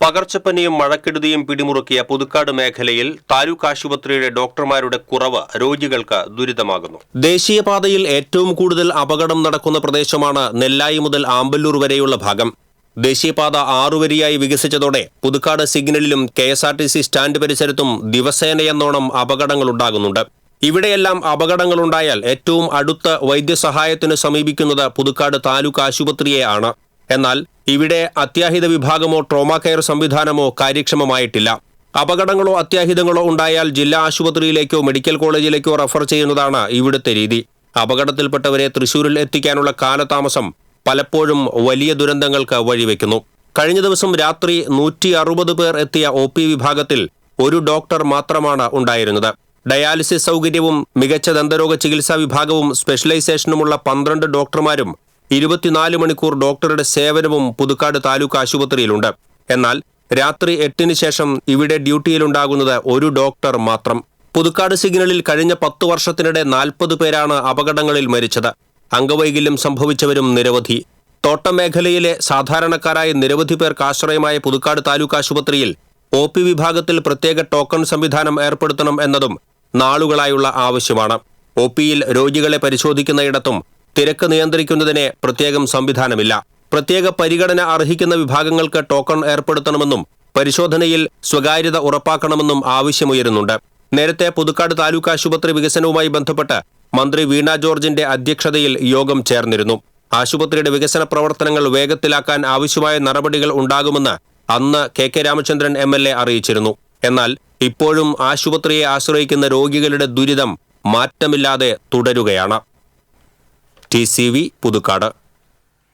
പകർച്ചപ്പനിയും മഴക്കെടുതിയും പിടിമുറുക്കിയ പുതുക്കാട് മേഖലയിൽ താലൂക്ക് ആശുപത്രിയുടെ ഡോക്ടർമാരുടെ കുറവ് രോഗികൾക്ക് ദുരിതമാകുന്നു. ദേശീയപാതയിൽ ഏറ്റവും കൂടുതൽ അപകടം നടക്കുന്ന പ്രദേശമാണ് നെല്ലായി മുതൽ ആമ്പല്ലൂർ വരെയുള്ള ഭാഗം. ദേശീയപാത ആറുവരിയായി വികസിച്ചതോടെ Puthukkad സിഗ്നലിലും K S R T C stand പരിസരത്തും ദിവസേനയെന്നോണം അപകടങ്ങളുണ്ടാകുന്നുണ്ട് ഇവിടെയെല്ലാം അപകടങ്ങളുണ്ടായാൽ ഏറ്റവും അടുത്ത വൈദ്യസഹായത്തിന് സമീപിക്കുന്നത് പുതുക്കാട് താലൂക്ക് ആശുപത്രിയെ ആണ്. എന്നാൽ ഇവിടെ അത്യാഹിത വിഭാഗമോ ട്രോമാ കെയർ സംവിധാനമോ കാര്യക്ഷമമായിട്ടില്ല. അപകടങ്ങളോ അത്യാഹിതങ്ങളോ ഉണ്ടായാൽ ജില്ലാ ആശുപത്രിയിലേക്കോ മെഡിക്കൽ കോളേജിലേക്കോ റഫർ ചെയ്യുന്നതാണ് ഇവിടുത്തെ രീതി. അപകടത്തിൽപ്പെട്ടവരെ തൃശൂരിൽ എത്തിക്കാനുള്ള കാലതാമസം പലപ്പോഴും വലിയ ദുരന്തങ്ങൾക്ക് വഴിവെക്കുന്നു. കഴിഞ്ഞ ദിവസം രാത്രി നൂറ്റി അറുപത് പേർ എത്തിയ ഒ പി വിഭാഗത്തിൽ ഒരു ഡോക്ടർ മാത്രമാണ് ഉണ്ടായിരുന്നത്. ഡയാലിസിസ് സൗകര്യവും മികച്ച ദന്തരോഗ ചികിത്സാ വിഭാഗവും സ്പെഷ്യലൈസേഷനുമുള്ള പന്ത്രണ്ട് ഡോക്ടർമാരും ഇരുപത്തിനാല് മണിക്കൂർ ഡോക്ടറുടെ സേവനവും പുതുക്കാട് താലൂക്ക് ആശുപത്രിയിലുണ്ട്. എന്നാൽ രാത്രി എട്ടിന് ശേഷം ഇവിടെ ഡ്യൂട്ടിയിലുണ്ടാകുന്നത് ഒരു ഡോക്ടർ മാത്രം. പുതുക്കാട് സിഗ്നലിൽ കഴിഞ്ഞ പത്തു വർഷത്തിനിടെ നാൽപ്പത് പേരാണ് അപകടങ്ങളിൽ മരിച്ചത്. അംഗവൈകല്യം സംഭവിച്ചവരും നിരവധി. തോട്ടം മേഖലയിലെ സാധാരണക്കാരായ നിരവധി പേർക്ക് ആശ്രയമായ പുതുക്കാട് താലൂക്ക് ആശുപത്രിയിൽ ഒ പി വിഭാഗത്തിൽ പ്രത്യേക ടോക്കൺ സംവിധാനം ഏർപ്പെടുത്തണം എന്നതും നാളുകളായുള്ള ആവശ്യമാണ്. ഒ പിയിൽ രോഗികളെ പരിശോധിക്കുന്നയിടത്തും തിരക്ക് നിയന്ത്രിക്കുന്നതിന് പ്രത്യേകം സംവിധാനമില്ല. പ്രത്യേക പരിഗണന അർഹിക്കുന്ന വിഭാഗങ്ങൾക്ക് ടോക്കൺ ഏർപ്പെടുത്തണമെന്നും പരിശോധനയിൽ സ്വകാര്യത ഉറപ്പാക്കണമെന്നും ആവശ്യമുയരുന്നുണ്ട്. നേരത്തെ പുതുക്കാട് താലൂക്ക് ആശുപത്രി വികസനവുമായി ബന്ധപ്പെട്ട് മന്ത്രി വീണ ജോർജിന്റെ അധ്യക്ഷതയിൽ യോഗം ചേർന്നിരുന്നു. ആശുപത്രിയുടെ വികസന പ്രവർത്തനങ്ങൾ വേഗത്തിലാക്കാൻ ആവശ്യമായ നടപടികൾ ഉണ്ടാകുമെന്ന് അന്ന് K K Ramachandran M L A അറിയിച്ചിരുന്നു. എന്നാൽ ഇപ്പോഴും ആശുപത്രിയെ ആശ്രയിക്കുന്ന രോഗികളുടെ ദുരിതം മാറ്റമില്ലാതെ തുടരുകയാണ്. T C V Puthukkad